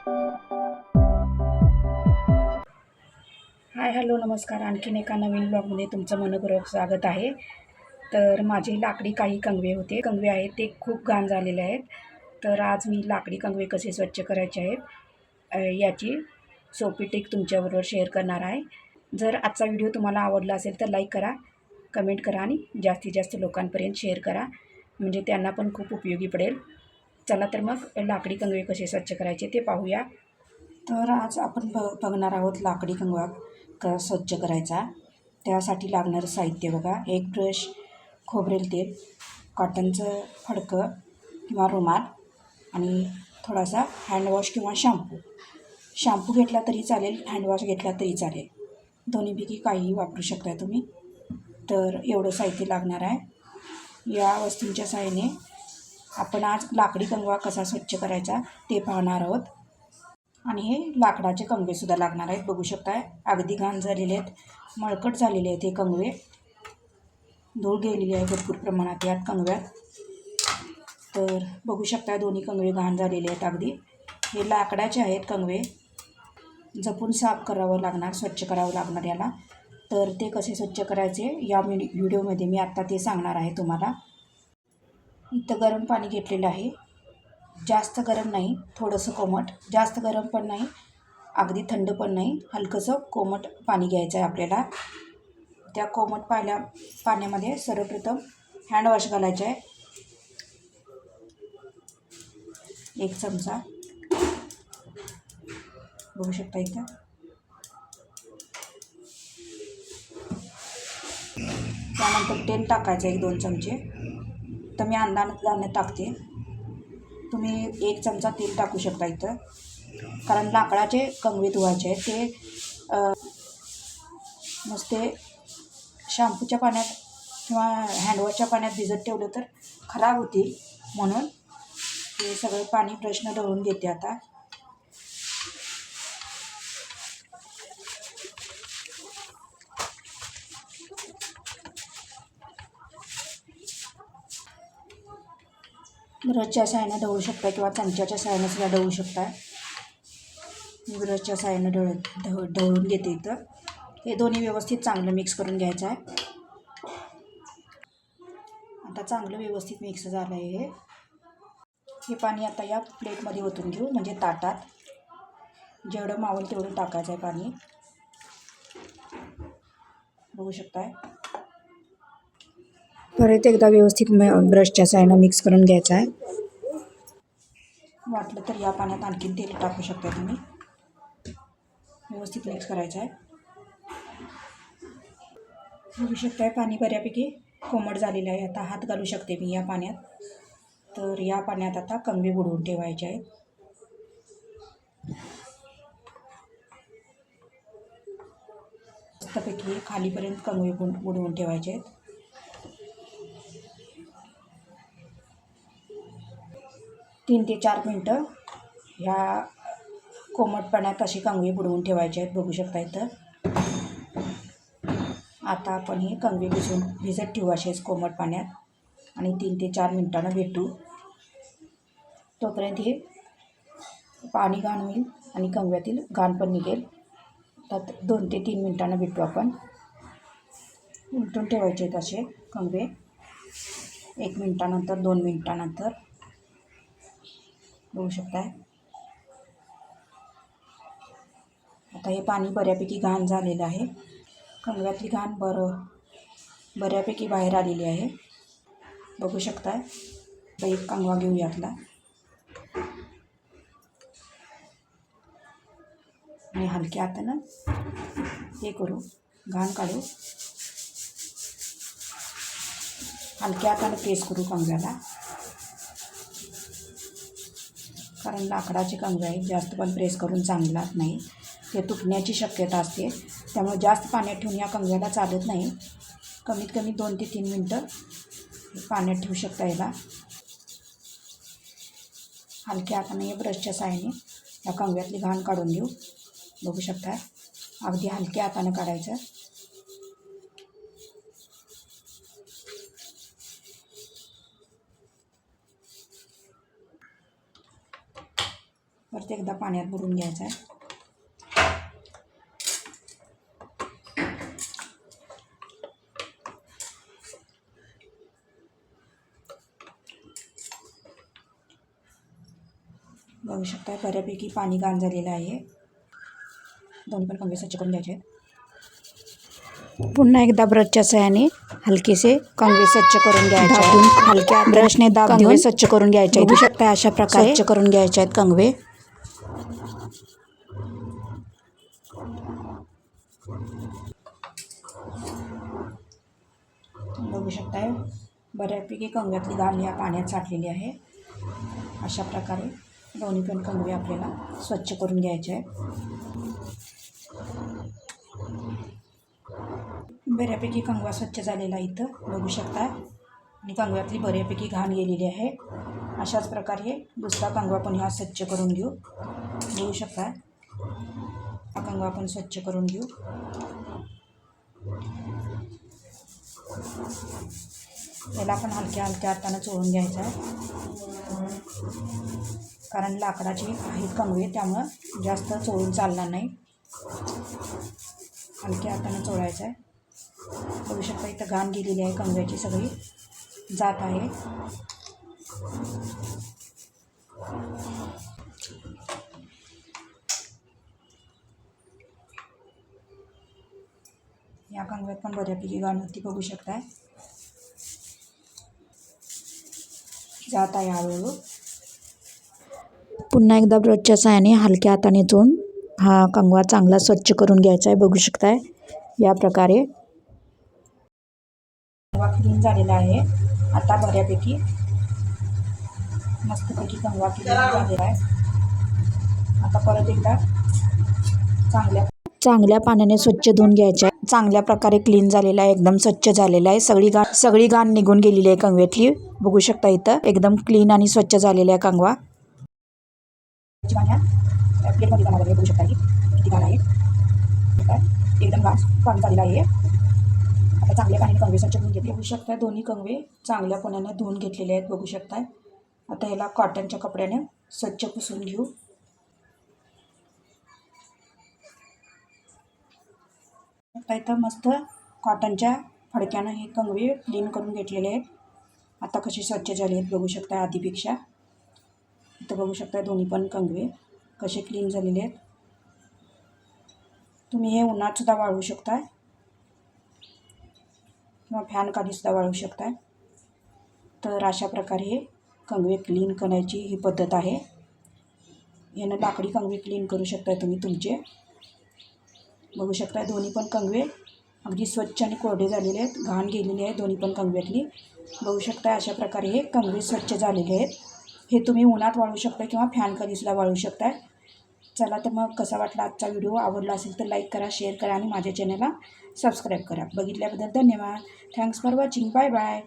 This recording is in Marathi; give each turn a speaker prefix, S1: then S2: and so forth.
S1: हाय हॅलो नमस्कार. आणखीन एका नवीन ब्लॉगमध्ये तुमचं मनपूर्वक स्वागत आहे. तर माझे लाकडी काही कंगवे होते. कंगवे आहेत ते खूप घाण झालेले आहेत. तर आज मी लाकडी कंगवे कसे स्वच्छ करायचे आहेत याची सोपी टिक तुमच्याबरोबर शेअर करणार आहे. जर आजचा व्हिडिओ तुम्हाला आवडला असेल तर लाईक करा कमेंट करा आणि जास्तीत जास्त लोकांपर्यंत शेअर करा. म्हणजे त्यांना पण खूप उपयोगी पडेल. चला तर मग लाकडी कंगवे कसे स्वच्छ करायचे ते पाहूया. तर आज आपण ब बघणार आहोत लाकडी कंगवा क स्वच्छ करायचा. त्यासाठी लागणारं साहित्य बघा. एक ब्रश खोबरेल तेल कॉटनचं फडकं किंवा रुमाल आणि थोडासा हँडवॉश किंवा शॅम्पू शॅम्पू घेतला तरी चालेल हँडवॉश घेतला तरी चालेल. दोन्हीपैकी काहीही वापरू शकता तुम्ही. तर एवढं साहित्य लागणार आहे. या वस्तूंच्या सहाय्याने आपण आज लाकडी कंगवा कसा स्वच्छ करायचा ते पाहणार आहोत. आणि हे लाकडाचे कंगवेसुद्धा लागणार आहेत. बघू शकताय अगदी घाण झालेले आहेत मळकट झालेले आहेत हे कंगवे. धूळ गेलेली आहे भरपूर प्रमाणात यात कंगव्यात. तर बघू शकता दोन्ही कंगवे घाण झालेले आहेत अगदी. हे लाकडाचे आहेत कंगवे. जपून साफ करावं लागणार स्वच्छ करावं लागणार याला. तर ते कसे स्वच्छ करायचे या व्हिडिओमध्ये मी आत्ता ते सांगणार आहे तुम्हाला. इथं गरम पाणी घेतलेलं आहे. जास्त गरम नाही थोडंसं कोमट. जास्त गरम पण नाही अगदी थंड पण नाही. हलकंसं कोमट पाणी घ्यायचं आहे आपल्याला. त्या कोमट पाण्या पाण्यामध्ये सर्वप्रथम हँडवॉश घालायचं आहे. एक चमचा. बघू शकता इथं. त्यानंतर तेल टाकायचं एक दोन चमचे. तर मी अंदाजाने टाकते. तुम्ही एक चमचा तेल टाकू शकता इथं. कारण लाकडाचे कंगवे धुवायचे आहेत. ते नुसते शॅम्पूच्या पाण्यात किंवा हँडवॉशच्या पाण्यात भिजत ठेवलं तर खराब होतील म्हणून हे सगळं पाणी प्रश्न ढवळून घेते आता. ब्रशच्या साहाय्याने ढवळू शकता किंवा चमच्याच्या साहाय्याने सुद्धा ढवळू शकता मी ब्रशच्या साहाय्याने ढवळ ढव ढवळून घेते इथं. हे दोन्ही व्यवस्थित चांगलं मिक्स करून घ्यायचं आहे. आता चांगलं व्यवस्थित मिक्स झालं आहे हे. हे पाणी आता या प्लेटमध्ये ओतून घेऊ म्हणजे ताटात. जेवढं मावल तेवढं टाकायचं आहे पाणी. बघू शकताय? परत एकदा व्यवस्थित म ब्रशच्या सायनं मिक्स करून घ्यायचा आहे. वाटलं तर या पाण्यात आणखीन तेल टाकू शकता तुम्ही. व्यवस्थित मिक्स करायचं आहे. बघू शकताय पाणी बऱ्यापैकी कोमट झालेलं आहे. आता हात घालू शकते मी या पाण्यात. तर या पाण्यात आता कंगवे बुडवून ठेवायचे आहेत. मस्तपैकी खालीपर्यंत कंगवे बुड बुडवून ठेवायचे आहेत. तीन ते चार मिनटं ह्या कोमट पाण्यात अशी कंगवे बुडवून ठेवायचे आहेत बघू शकता इथं. आता आपण हे कंगवे भिजवून भिजत ठेवू असेच कोमट पाण्यात. आणि तीन ते चार मिनटानं भेटू. तोपर्यंत हे पाणी घाण होईल आणि कंगव्यातील घाण पण निघेल. त्यात दोन ते तीन मिनटानं भेटू आपण. उलटून ठेवायचे आहेत असे कंगवे. एक मिनटानंतर दोन मिनटानंतर. बघू शकताय. आता हे पाणी बऱ्यापैकी घाण झालेलं आहे. कंगव्यातली घाण बरं बऱ्यापैकी बाहेर आलेली आहे. बघू शकताय. आता एक कंगवा घेऊ यातला आणि हलक्या हातानं हे करू. घाण काढू. हलक्या हातानं प्रेस करू कंगव्याला. कारण लाकडाचे कंग आहेत जास्त पण प्रेस करून चांगला नाही. ते तुटण्याची शक्यता असते. त्यामुळे जास्त पाण्यात ठेवून या कंगव्याला चालत नाही. कमीत कमी दोन ते तीन मिनटं पाण्यात ठेवू शकता याला. हलक्या हाताने या ब्रशच्या साहाय्याने या कंगव्यातली घाण काढून घेऊ. बघू शकता. अगदी हलक्या हाताने काढायचं. परत एकदा पाण्यात बुडून घ्यायचा आहे बघू शकता बऱ्यापैकी पाणी घाण झालेलं आहे दोन्ही पण कंगवे स्वच्छ करून घ्यायचे आहेत. पुन्हा एकदा ब्रशच्या सहाय्याने हलकेसे कंगवे स्वच्छ करून घ्यायचे. हलक्या ब्रशने दाब देऊन स्वच्छ करून घ्यायचे बघू शकता अशा प्रकारे स्वच्छ करून घ्यायचे आहेत कंगवे बघू शकताय बऱ्यापैकी कंग्यातली घाण या पाण्यात साठलेली आहे. अशा प्रकारे दोन्ही पण कंगवे आपल्याला स्वच्छ करून घ्यायचे आहेत. बऱ्यापैकी कंगवा स्वच्छ झालेला आहे इथं बघू शकता आणि कंगव्यातली बऱ्यापैकी घाण गेलेली आहे. अशाच प्रकारे दुसरा कंगवा पण हा स्वच्छ करून घेऊ. बघू शकता हा कंगवा स्वच्छ करून घेऊ. याला आपण हलक्या हलक्या हातानं चोळून घ्यायचं आहे. कारण लाकडाची आहेत कंगवे त्यामुळं जास्त चोळून चालणार नाही. हलक्या हातानं चोळायचं आहे. बघू शकता इथं घाण गेलेली आहे कंगव्याची सगळी. जात आहे. या कंगव्यात पण बऱ्यापैकी घाण होती बघू शकताय. जात आहे हळूहळू. पुन्हा एकदा ब्रशच्या साहाय्याने हलक्या हाताने चोळून हा कंगवा चांगला स्वच्छ करून घ्यायचा आहे बघू शकताय. या प्रकारे. कंगवा क्लीन झालेला आहे. आता बऱ्यापैकी मस्तपैकी कंगवा क्लीन झालेला आहे. आता परत एकदा चांगल्या चांगल्या पाण्याने स्वच्छ धुवून घ्यायचं आहे चांगल्या प्रकारे क्लीन झालेला आहे एकदम स्वच्छ झालेला आहे. सगळी घाण सगळी घाण निघून गेलेली आहे कंगव्यातली. बघू शकता इथं एकदम क्लीन आणि स्वच्छ झालेला आहे कंगवा. बघू शकता किती घाण आहे ठीक आहे एकदम घास पाणी झालेला आहे आता चांगल्या पाण्याने कंगवे स्वच्छ धुवून घेतले बघू शकता दोन्ही कंगवे चांगल्या पाण्याने धुवून घेतलेले आहेत बघू शकता आता ह्याला कॉटनच्या कपड्याने स्वच्छ पुसून घेऊ. आता इथं मस्त कॉटनच्या फडक्यानं हे कंगवे क्लीन करून घेतलेले आहेत. आता कसे स्वच्छ झाले आहेत बघू शकता आधीपेक्षा. इथं बघू शकता दोन्ही पण कंगवे कसे क्लीन झालेले आहेत. तुम्ही हे उन्हातसुद्धा वाळवू शकताय. किंवा फॅन खालीसुद्धा वाळवू शकताय. तर अशा प्रकारे हे कंगवे क्लीन करण्याची ही पद्धत आहे. यानं लाकडी कंगवे क्लीन करू शकताय तुम्ही तुमचे. बघू शकता दोन्ही पण कंगवे अगदी स्वच्छ आणि कोरडे झालेले आहेत घाण गेलेली आहे दोन्ही पण कंगव्यातली. बघू शकता अशा प्रकारे हे कंगवे स्वच्छ झालेले आहेत. हे तुम्ही उन्हात वाळू शकता किंवा फॅन कधीसुद्धा वाळू शकता चला तर मग कसा वाटला आजचा व्हिडिओ? आवडला असेल तर लाईक करा शेअर करा आणि माझ्या चॅनलला सबस्क्राईब करा. बघितल्याबद्दल धन्यवाद. Thanks for watching. Bye bye.